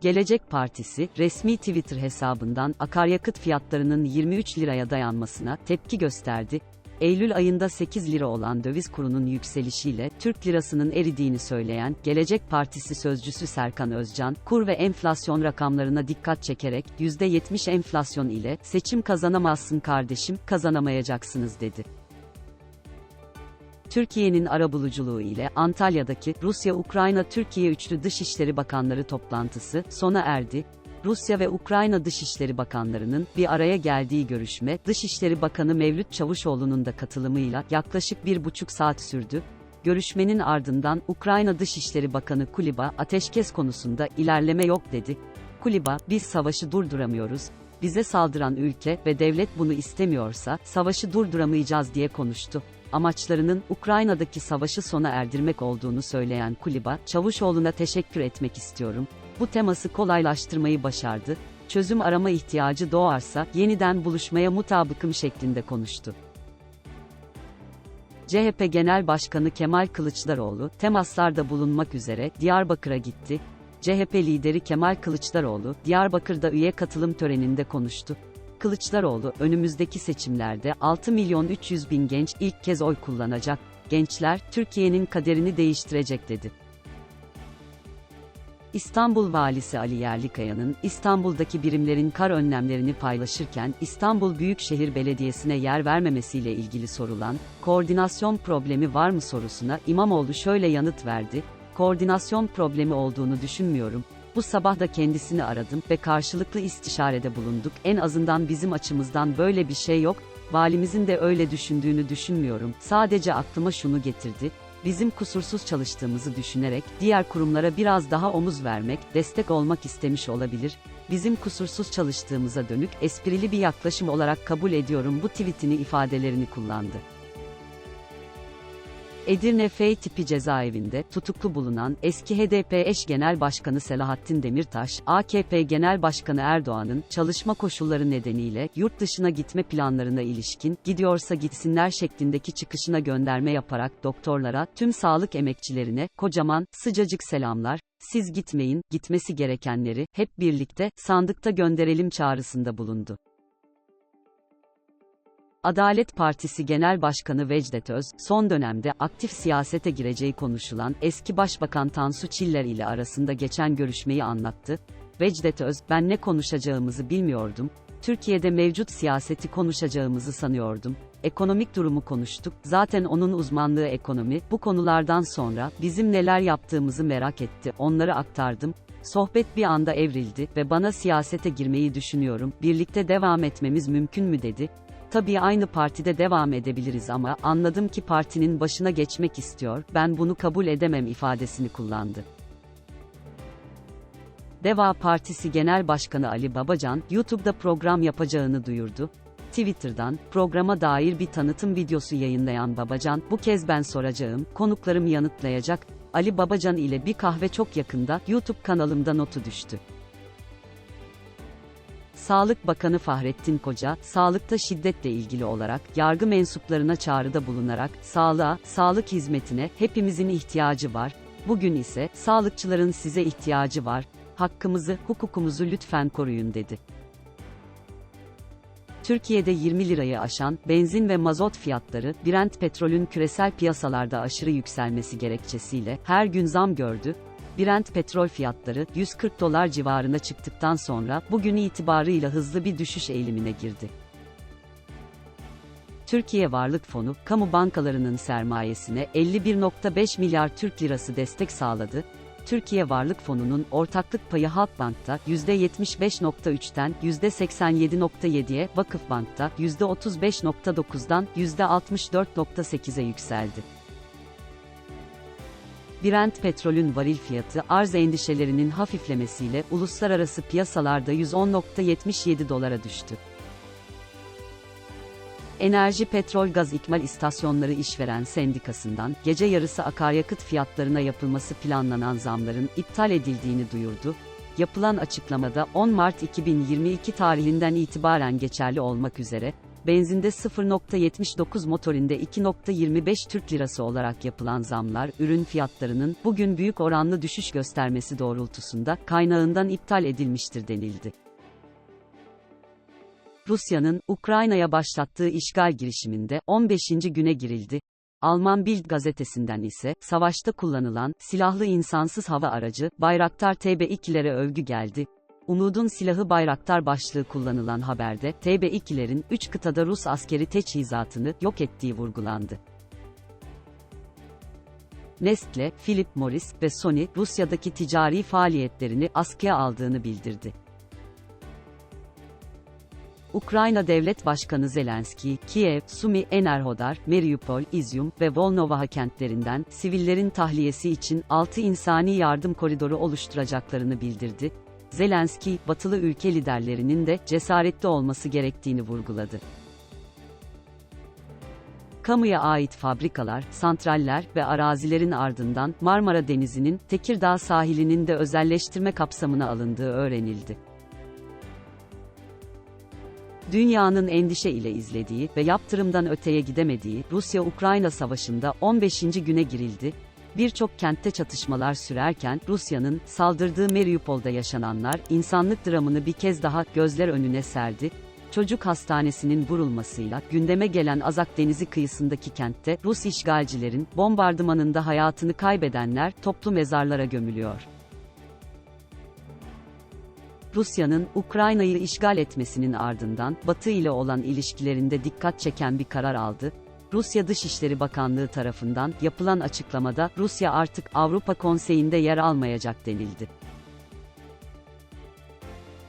Gelecek Partisi, resmi Twitter hesabından akaryakıt fiyatlarının 23 liraya dayanmasına tepki gösterdi. Eylül ayında 8 lira olan döviz kurunun yükselişiyle Türk lirasının eridiğini söyleyen Gelecek Partisi sözcüsü Serkan Özcan, kur ve enflasyon rakamlarına dikkat çekerek %70 enflasyon ile seçim kazanamazsın kardeşim, kazanamayacaksınız dedi. Türkiye'nin arabuluculuğu ile Antalya'daki Rusya-Ukrayna-Türkiye Üçlü Dışişleri Bakanları toplantısı sona erdi. Rusya ve Ukrayna Dışişleri Bakanlarının bir araya geldiği görüşme, Dışişleri Bakanı Mevlüt Çavuşoğlu'nun da katılımıyla yaklaşık bir buçuk saat sürdü. Görüşmenin ardından Ukrayna Dışişleri Bakanı Kuliba, ateşkes konusunda ilerleme yok dedi. Kuliba, biz savaşı durduramıyoruz, bize saldıran ülke ve devlet bunu istemiyorsa, savaşı durduramayacağız diye konuştu. Amaçlarının Ukrayna'daki savaşı sona erdirmek olduğunu söyleyen Kuliba, Çavuşoğlu'na teşekkür etmek istiyorum. Bu teması kolaylaştırmayı başardı. Çözüm arama ihtiyacı doğarsa yeniden buluşmaya mutabıkım şeklinde konuştu. CHP Genel Başkanı Kemal Kılıçdaroğlu, temaslarda bulunmak üzere Diyarbakır'a gitti. CHP lideri Kemal Kılıçdaroğlu, Diyarbakır'da üye katılım töreninde konuştu. Kılıçdaroğlu, önümüzdeki seçimlerde 6 milyon 300 bin genç ilk kez oy kullanacak. Gençler, Türkiye'nin kaderini değiştirecek dedi. İstanbul Valisi Ali Yerlikaya'nın İstanbul'daki birimlerin kar önlemlerini paylaşırken İstanbul Büyükşehir Belediyesi'ne yer vermemesiyle ilgili sorulan koordinasyon problemi var mı sorusuna İmamoğlu şöyle yanıt verdi. Koordinasyon problemi olduğunu düşünmüyorum. Bu sabah da kendisini aradım ve karşılıklı istişarede bulunduk. En azından bizim açımızdan böyle bir şey yok. Valimizin de öyle düşündüğünü düşünmüyorum. Sadece aklıma şunu getirdi bizim kusursuz çalıştığımızı düşünerek diğer kurumlara biraz daha omuz vermek, destek olmak istemiş olabilir. Bizim kusursuz çalıştığımıza dönük esprili bir yaklaşım olarak kabul ediyorum bu tweetini ifadelerini kullandı. Edirne F tipi cezaevinde tutuklu bulunan eski HDP eş genel başkanı Selahattin Demirtaş, AKP Genel Başkanı Erdoğan'ın çalışma koşulları nedeniyle yurt dışına gitme planlarına ilişkin gidiyorsa gitsinler şeklindeki çıkışına gönderme yaparak doktorlara, tüm sağlık emekçilerine kocaman sıcacık selamlar. Siz gitmeyin, gitmesi gerekenleri hep birlikte sandıkta gönderelim çağrısında bulundu. Adalet Partisi Genel Başkanı Vecdet Öz, son dönemde aktif siyasete gireceği konuşulan eski Başbakan Tansu Çiller ile arasında geçen görüşmeyi anlattı. Vecdet Öz, ben ne konuşacağımızı bilmiyordum, Türkiye'de mevcut siyaseti konuşacağımızı sanıyordum. Ekonomik durumu konuştuk, zaten onun uzmanlığı ekonomi, bu konulardan sonra bizim neler yaptığımızı merak etti, onları aktardım, Sohbet bir anda evrildi ve bana siyasete girmeyi düşünüyorum, birlikte devam etmemiz mümkün mü dedi. Tabii aynı partide devam edebiliriz ama anladım ki partinin başına geçmek istiyor, ben bunu kabul edemem ifadesini kullandı. Deva Partisi Genel Başkanı Ali Babacan, YouTube'da program yapacağını duyurdu. Twitter'dan, programa dair bir tanıtım videosu yayınlayan Babacan, bu kez ben soracağım, konuklarım yanıtlayacak, Ali Babacan ile bir kahve çok yakında, YouTube kanalımda notu düştü. Sağlık Bakanı Fahrettin Koca, sağlıkta şiddetle ilgili olarak, yargı mensuplarına çağrıda bulunarak, sağlığa, sağlık hizmetine, hepimizin ihtiyacı var, bugün ise, sağlıkçıların size ihtiyacı var, hakkımızı, hukukumuzu lütfen koruyun dedi. Türkiye'de 20 lirayı aşan benzin ve mazot fiyatları Brent petrolün küresel piyasalarda aşırı yükselmesi gerekçesiyle her gün zam gördü. Brent petrol fiyatları 140 dolar civarına çıktıktan sonra bugün itibarıyla hızlı bir düşüş eğilimine girdi. Türkiye Varlık Fonu, kamu bankalarının sermayesine 51.5 milyar Türk lirası destek sağladı. Türkiye Varlık Fonu'nun ortaklık payı Halkbank'ta %75.3'ten %87.7'ye, Vakıfbank'ta %35.9'dan %64.8'e yükseldi. Brent petrolün varil fiyatı arz endişelerinin hafiflemesiyle uluslararası piyasalarda 110.77 dolara düştü. Enerji Petrol Gaz İkmal İstasyonları İşveren Sendikası'ndan gece yarısı akaryakıt fiyatlarına yapılması planlanan zamların iptal edildiğini duyurdu. Yapılan açıklamada 10 Mart 2022 tarihinden itibaren geçerli olmak üzere benzinde 0.79 motorinde 2.25 Türk Lirası olarak yapılan zamlar, ürün fiyatlarının bugün büyük oranlı düşüş göstermesi doğrultusunda kaynağından iptal edilmiştir denildi. Rusya'nın Ukrayna'ya başlattığı işgal girişiminde 15. güne girildi. Alman Bild gazetesinden ise savaşta kullanılan silahlı insansız hava aracı Bayraktar TB2'lere övgü geldi. Umudun silahı Bayraktar başlığı kullanılan haberde TB2'lerin 3 kıtada Rus askeri teçhizatını yok ettiği vurgulandı. Nestle, Philip Morris ve Sony Rusya'daki ticari faaliyetlerini askıya aldığını bildirdi. Ukrayna Devlet Başkanı Zelenski, Kiev, Sumi, Enerhodar, Mariupol, İzyum ve Volnovaha kentlerinden sivillerin tahliyesi için 6 insani yardım koridoru oluşturacaklarını bildirdi. Zelenski, batılı ülke liderlerinin de cesaretli olması gerektiğini vurguladı. Kamuya ait fabrikalar, santraller ve arazilerin ardından Marmara Denizi'nin Tekirdağ sahilinin de özelleştirme kapsamına alındığı öğrenildi. Dünyanın endişe ile izlediği ve yaptırımdan öteye gidemediği Rusya-Ukrayna savaşında 15. güne girildi. Birçok kentte çatışmalar sürerken Rusya'nın saldırdığı Mariupol'da yaşananlar insanlık dramını bir kez daha gözler önüne serdi. Çocuk hastanesinin vurulmasıyla gündeme gelen Azak Denizi kıyısındaki kentte Rus işgalcilerin bombardımanında hayatını kaybedenler toplu mezarlara gömülüyor. Rusya'nın Ukrayna'yı işgal etmesinin ardından Batı ile olan ilişkilerinde dikkat çeken bir karar aldı. Rusya Dışişleri Bakanlığı tarafından yapılan açıklamada Rusya artık Avrupa Konseyi'nde yer almayacak denildi.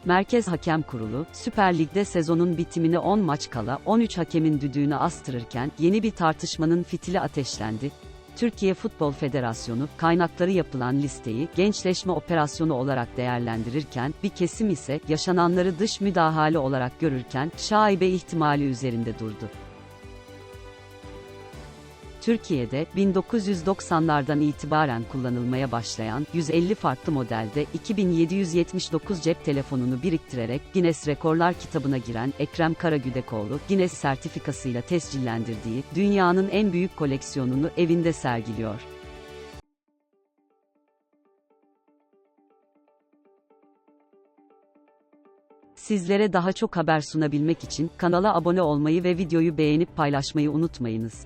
Merkez Hakem Kurulu, Süper Lig'de sezonun bitimine 10 maç kala 13 hakemin düdüğünü astırırken yeni bir tartışmanın fitili ateşlendi. Türkiye Futbol Federasyonu, kaynakları yapılan listeyi gençleşme operasyonu olarak değerlendirirken, bir kesim ise yaşananları dış müdahale olarak görürken, şaibe ihtimali üzerinde durdu. Türkiye'de 1990'lardan itibaren kullanılmaya başlayan 150 farklı modelde 2779 cep telefonunu biriktirerek Guinness Rekorlar kitabına giren Ekrem Karagüdekoğlu, Guinness sertifikasıyla tescillendirdiği dünyanın en büyük koleksiyonunu evinde sergiliyor. Sizlere daha çok haber sunabilmek için kanala abone olmayı ve videoyu beğenip paylaşmayı unutmayınız.